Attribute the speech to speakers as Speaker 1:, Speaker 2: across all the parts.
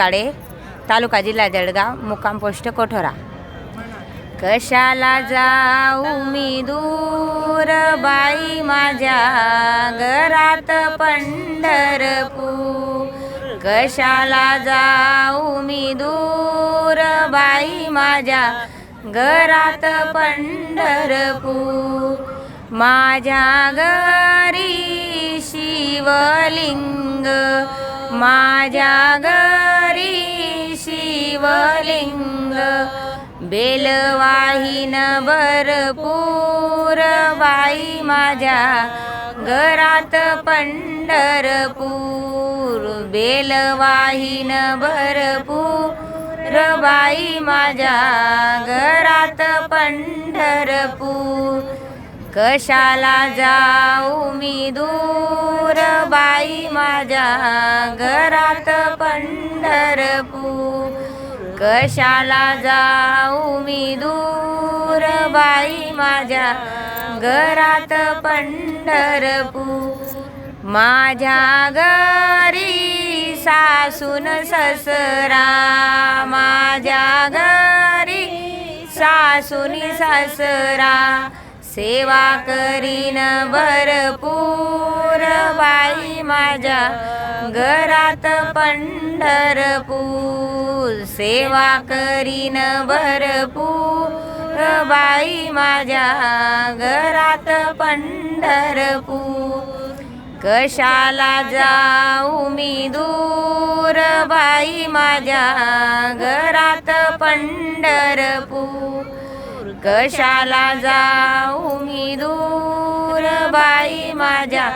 Speaker 1: काळे तालुका जिल्हा जळगाव मुक्काम पोस्ट कोठोरा. कशाला जाऊ मी दूर बाई माझ्या घरात पंढरपूर? कशाला जाऊ मी दूर बाई माझ्या घरात पंढरपूर? माझ्या घरी शिवलिंग माझ्या घरी शिवलिंग बेलवाहीन भरपूर बाई माझ्या घरात पंढरपूर बेलवाहीन भरपूर बाई माझ्या घरात पंढरपूर. कशाला जाऊ मी दूर बाई माझ्या घरात पंढरपूर. कशाला जाऊ मी दूर बाई माझ्या घरात पंढरपूर. माझ्या घरी सासून ससरा. माझ्या घरी सासूनी ससरा. सेवा करीन भरपूर. आई माझ्या घरात पंढरपूर सेवा करीन भरपूर. बाई माझ्या घरात पंढरपूर. कशाला जाऊ मी दूर? बाई माझ्या घरात पंढरपूर. कशाला जाऊ मी दूर? बाई माझ्या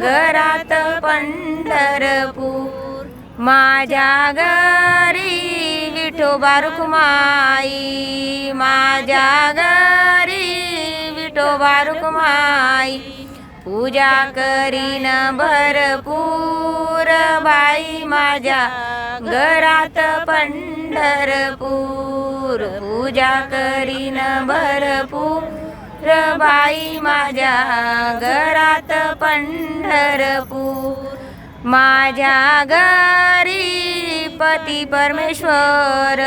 Speaker 1: घरात पंढरपूर. माझ्या घरी विठोबा रुक्माई माझ्या घरी विठोबा रुक्माई पूजा करीन भरपूर बाई. माझ्या घरात पंढरपूर. पूजा करीन भरपूर बाई. माझ्या घरात पंढरपूर. माझ्या घरी पती परमेश्वर.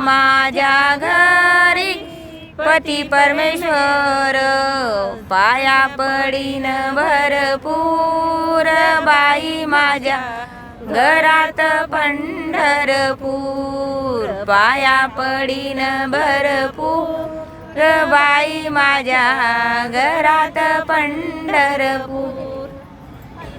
Speaker 1: माझ्या घरी पती परमेश्वर. पाया पडीन भरपूर बाई माझ्या घरात पंढरपूर. पाया पडीन भरपूर बाई माझ्या घरात पंढरपूर.